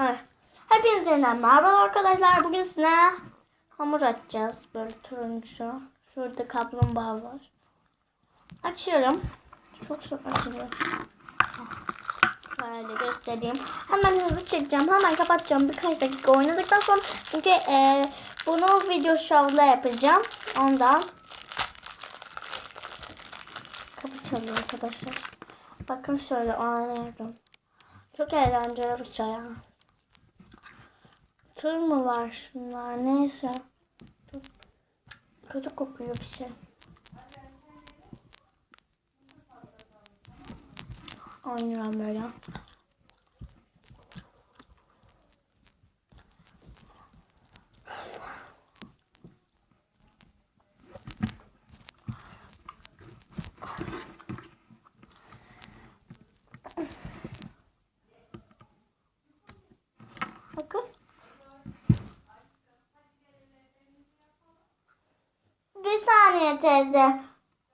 Evet. Hepinize merhaba arkadaşlar. Bugün size hamur açacağız. Böyle turuncu. Şurada kaplumbağa var. Açıyorum. Çok çok açılıyor. Şöyle göstereyim. Hemen hızlı çekeceğim. Hemen kapatacağım. Birkaç dakika oynadıktan sonra. Çünkü e, bunu video şovla yapacağım. Ondan. Kapı çalıyor arkadaşlar. Bakın şöyle oynuyorum. Çok eğlenceli bir şey ya. Tır mı var şunlar neyse. Kötü kokuyor bir şey. Oynuyorum böyle. Bakın. Bir saniye teyze.